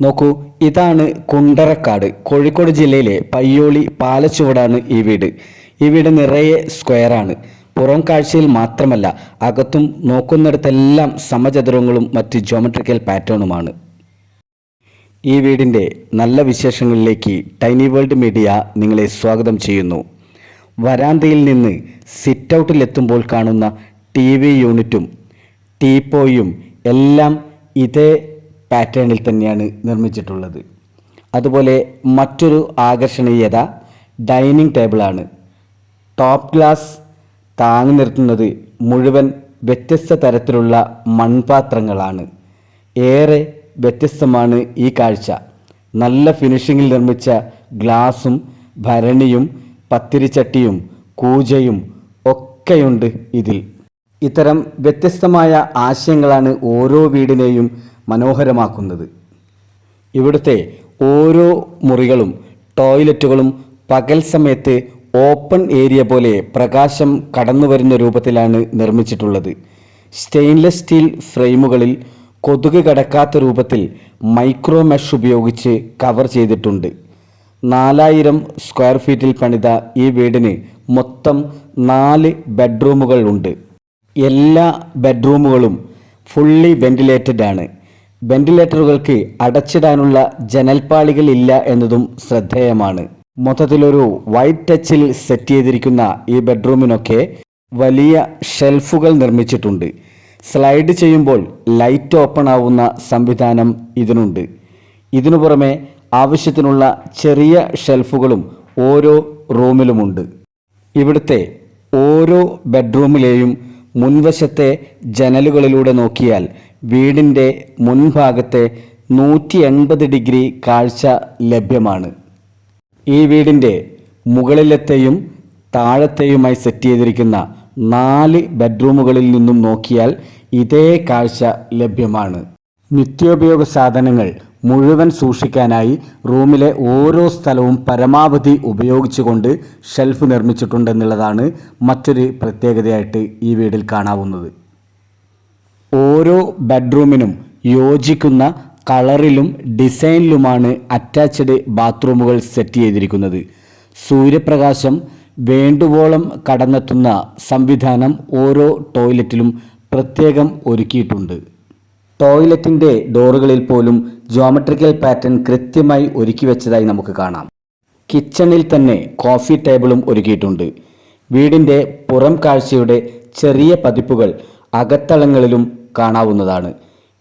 നോക്കൂ ഇതാണ് കുണ്ടറക്കാട് കോഴിക്കോട് ജില്ലയിലെ പയ്യോളി പാലച്ചുവടാണ് ഈ വീട്. ഈ വീട് നിറയെ സ്ക്വയറാണ് പുറം കാഴ്ചയിൽ മാത്രമല്ല അകത്തും നോക്കുന്നിടത്തെല്ലാം സമചതുരങ്ങളും മറ്റ് ജോമെട്രിക്കൽ പാറ്റേണുമാണ് ഈ വീടിന്റെ നല്ല വിശേഷങ്ങളിലേക്ക് ടൈനി വേൾഡ് മീഡിയ നിങ്ങളെ സ്വാഗതം ചെയ്യുന്നു. വരാന്തയിൽ നിന്ന് സിറ്റ് ഔട്ടിലെത്തുമ്പോൾ കാണുന്ന ടി വി യൂണിറ്റും ടീപ്പോയും എല്ലാം ഇതേ പാറ്റേണിൽ തന്നെയാണ് നിർമ്മിച്ചിട്ടുള്ളത്. അതുപോലെ മറ്റൊരു ആകർഷണീയത ഡൈനിങ് ടേബിളാണ്. ടോപ്പ് ഗ്ലാസ് താങ്ങി നിർത്തുന്നത് മുഴുവൻ വ്യത്യസ്ത തരത്തിലുള്ള മൺപാത്രങ്ങളാണ്. ഏറെ വ്യത്യസ്തമാണ് ഈ കാഴ്ച. നല്ല ഫിനിഷിങ്ങിൽ നിർമ്മിച്ച ഗ്ലാസും ഭരണിയും പത്തിരിച്ചട്ടിയും കൂജയും ഒക്കെയുണ്ട് ഇതിൽ. ഇത്തരം വ്യത്യസ്തമായ ആശയങ്ങളാണ് ഓരോ വീടിനെയും മനോഹരമാക്കുന്നത്. ഇവിടുത്തെ ഓരോ മുറികളും ടോയ്ലറ്റുകളും പകൽ സമയത്ത് ഓപ്പൺ ഏരിയ പോലെ പ്രകാശം കടന്നു വരുന്ന രൂപത്തിലാണ് നിർമ്മിച്ചിട്ടുള്ളത്. സ്റ്റെയിൻലെസ് സ്റ്റീൽ ഫ്രെയിമുകളിൽ കൊതുക് കടക്കാത്ത രൂപത്തിൽ മൈക്രോ മെഷ് ഉപയോഗിച്ച് കവർ ചെയ്തിട്ടുണ്ട്. നാലായിരം സ്ക്വയർ ഫീറ്റിൽ പണിത ഈ വീടിന് മൊത്തം നാല് ബെഡ്റൂമുകൾ ഉണ്ട്. എല്ലാ ബെഡ്റൂമുകളും ഫുള്ളി വെന്റിലേറ്റഡ് ആണ്. വെന്റിലേറ്ററുകൾക്ക് അടച്ചിടാനുള്ള ജനൽപ്പാളികൾ ഇല്ല എന്നതും ശ്രദ്ധേയമാണ്. മൊത്തത്തിലൊരു വൈറ്റ് ടച്ചിൽ സെറ്റ് ചെയ്തിരിക്കുന്ന ഈ ബെഡ്റൂമിനൊക്കെ വലിയ ഷെൽഫുകൾ നിർമ്മിച്ചിട്ടുണ്ട്. സ്ലൈഡ് ചെയ്യുമ്പോൾ ലൈറ്റ് ഓപ്പൺ ആവുന്ന സംവിധാനം ഇതിനുണ്ട്. ഇതിനു പുറമെ ആവശ്യത്തിനുള്ള ചെറിയ ഷെൽഫുകളും ഓരോ റൂമിലുമുണ്ട്. ഇവിടുത്തെ ഓരോ ബെഡ്റൂമിലെയും മുൻവശത്തെ ജനലുകളിലൂടെ നോക്കിയാൽ വീടിന്റെ മുൻഭാഗത്തെ നൂറ്റി എൺപത് ഡിഗ്രി കാഴ്ച ലഭ്യമാണ്. ഈ വീടിന്റെ മുകളിലത്തെയും താഴത്തെയുമായി സെറ്റ് ചെയ്തിരിക്കുന്ന നാല് ബെഡ്റൂമുകളിൽ നിന്നും നോക്കിയാൽ ഇതേ കാഴ്ച ലഭ്യമാണ്. നിത്യോപയോഗ സാധനങ്ങൾ മുഴുവൻ സൂക്ഷിക്കാനായി റൂമിലെ ഓരോ സ്ഥലവും പരമാവധി ഉപയോഗിച്ചുകൊണ്ട് ഷെൽഫ് നിർമ്മിച്ചിട്ടുണ്ടെന്നുള്ളതാണ് മറ്റൊരു പ്രത്യേകതയായിട്ട് ഈ വീടിൽ കാണാവുന്നത്. ഓരോ ബെഡ്റൂമിനും യോജിക്കുന്ന കളറിലും ഡിസൈനിലുമാണ് അറ്റാച്ച്ഡ് ബാത്റൂമുകൾ സെറ്റ് ചെയ്തിരിക്കുന്നത്. സൂര്യപ്രകാശം വേണ്ടുവോളം കടന്നെത്തുന്ന സംവിധാനം ഓരോ ടോയ്ലറ്റിലും പ്രത്യേകം ഒരുക്കിയിട്ടുണ്ട്. ടോയ്ലറ്റിന്റെ ഡോറുകളിൽ പോലും ജോമെട്രിക്കൽ പാറ്റേൺ കൃത്യമായി ഒരുക്കി വെച്ചതായി നമുക്ക് കാണാം. കിച്ചണിൽ തന്നെ കോഫി ടേബിളും ഒരുക്കിയിട്ടുണ്ട്. വീടിന്റെ പുറം കാഴ്ചയുടെ ചെറിയ പതിപ്പുകൾ അകത്തളങ്ങളിലും കാണാവുന്നതാണ്.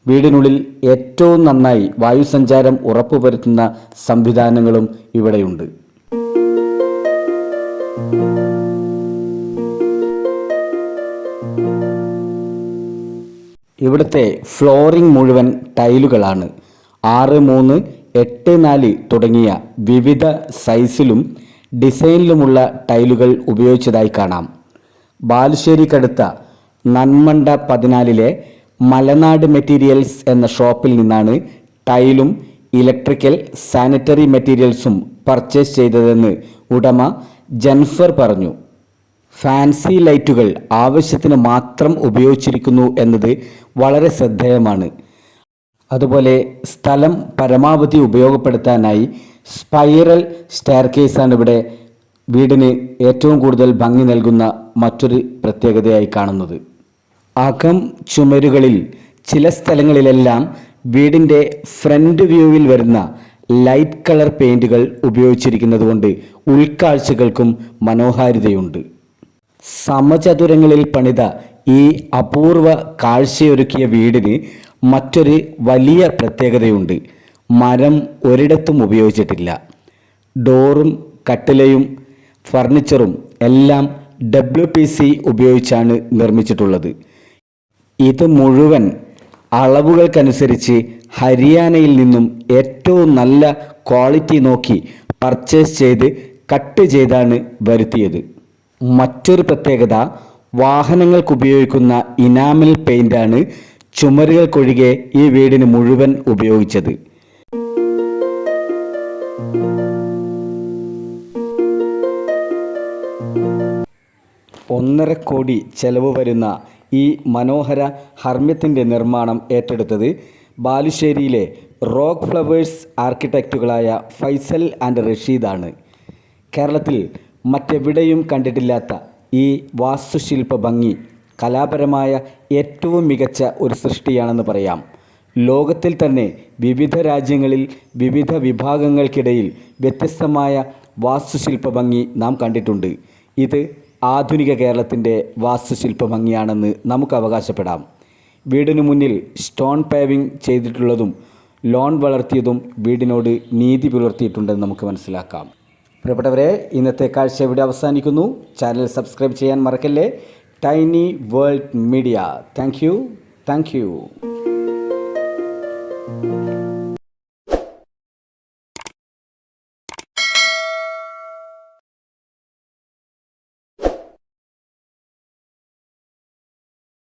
വീടിനുള്ളിൽ ഏറ്റവും നന്നായി വായുസഞ്ചാരം ഉറപ്പുവരുത്തുന്ന സംവിധാനങ്ങളും ഇവിടെയുണ്ട്. ഇവിടുത്തെ ഫ്ലോറിംഗ് മുഴുവൻ ടൈലുകളാണ്. ആറ് മൂന്ന് എട്ട് നാല് തുടങ്ങിയ വിവിധ സൈസിലും ഡിസൈനിലുമുള്ള ടൈലുകൾ ഉപയോഗിച്ചതായി കാണാം. ബാലുശ്ശേരിക്കടുത്ത നന്മണ്ട പതിനാലിലെ മലനാട് മെറ്റീരിയൽസ് എന്ന ഷോപ്പിൽ നിന്നാണ് ടൈലും ഇലക്ട്രിക്കൽ സാനിറ്ററി മെറ്റീരിയൽസും പർച്ചേസ് ചെയ്തതെന്ന് ഉടമ ജൻഫർ പറഞ്ഞു. ഫാൻസി ലൈറ്റുകൾ ആവശ്യത്തിന് മാത്രം ഉപയോഗിച്ചിരിക്കുന്നു എന്നത് വളരെ ശ്രദ്ധേയമാണ്. അതുപോലെ സ്ഥലം പരമാവധി ഉപയോഗപ്പെടുത്താനായി സ്പൈറൽ സ്റ്റെയർ കേസാണ് ഇവിടെ വീടിന് ഏറ്റവും കൂടുതൽ ഭംഗി നൽകുന്ന മറ്റൊരു പ്രത്യേകതയായി കാണുന്നത്. അകം ചുമരുകളിൽ ചില സ്ഥലങ്ങളിലെല്ലാം വീടിന്റെ ഫ്രണ്ട് വ്യൂവിൽ വരുന്ന ലൈറ്റ് കളർ പെയിന്റുകൾ ഉപയോഗിച്ചിരിക്കുന്നത് കൊണ്ട് ഉൾക്കാഴ്ചകൾക്കും മനോഹാരിതയുണ്ട്. സമചതുരങ്ങളിൽ പണിത ഈ അപൂർവ കാഴ്ചയൊരുക്കിയ വീടിന് മറ്റൊരു വലിയ പ്രത്യേകതയുണ്ട്. മരം ഒരിടത്തും ഉപയോഗിച്ചിട്ടില്ല. ഡോറും കട്ടിലയും ഫർണിച്ചറും എല്ലാം ഡബ്ല്യു പി സി ഉപയോഗിച്ചാണ് നിർമ്മിച്ചിട്ടുള്ളത്. ഇത് മുഴുവൻ അളവുകൾക്കനുസരിച്ച് ഹരിയാനയിൽ നിന്നും ഏറ്റവും നല്ല ക്വാളിറ്റി നോക്കി പർച്ചേസ് ചെയ്ത് കട്ട് ചെയ്താണ് വരുത്തിയത്. മറ്റൊരു പ്രത്യേകത വാഹനങ്ങൾക്ക് ഉപയോഗിക്കുന്ന ഇനാമിൽ പെയിന്റാണ് ചുമരുകൾക്കൊഴികെ ഈ വീടിന് മുഴുവൻ ഉപയോഗിച്ചത്. ഒന്നര കോടി ചെലവ് വരുന്ന ഈ മനോഹര ഹർമ്മ്യത്തിന്റെ നിർമ്മാണം ഏറ്റെടുത്തത് ബാലുശ്ശേരിയിലെ റോക്ക് ഫ്ലവേഴ്സ് ആർക്കിടെക്റ്റുകളായ ഫൈസൽ ആൻഡ് റഷീദാണ്. കേരളത്തിൽ മറ്റെവിടെയും കണ്ടിട്ടില്ലാത്ത ഈ വാസ്തുശില്പ ഭംഗി കലാപരമായ ഏറ്റവും മികച്ച ഒരു സൃഷ്ടിയാണെന്ന് പറയാം. ലോകത്തിൽ തന്നെ വിവിധ രാജ്യങ്ങളിൽ വിവിധ വിഭാഗങ്ങൾക്കിടയിൽ വ്യത്യസ്തമായ വാസ്തുശില്പ ഭംഗി നാം കണ്ടിട്ടുണ്ട്. ഇത് ആധുനിക കേരളത്തിന്റെ വാസ്തുശില്പ ഭംഗിയാണെന്ന് നമുക്ക് അവകാശപ്പെടാം. വീടിനു മുന്നിൽ സ്റ്റോൺ പേവിംഗ് ചെയ്തിട്ടുള്ളതും ലോൺ വളർത്തിയതും വീടിനോട് നീതി പുലർത്തിയിട്ടുണ്ടെന്ന് നമുക്ക് മനസ്സിലാക്കാം. പ്രിയപ്പെട്ടവരെ ഇന്നത്തെ കാഴ്ച ഇവിടെ അവസാനിക്കുന്നു. ചാനൽ സബ്സ്ക്രൈബ് ചെയ്യാൻ മറക്കല്ലേ? Tiny world media. Thank you. Thank you.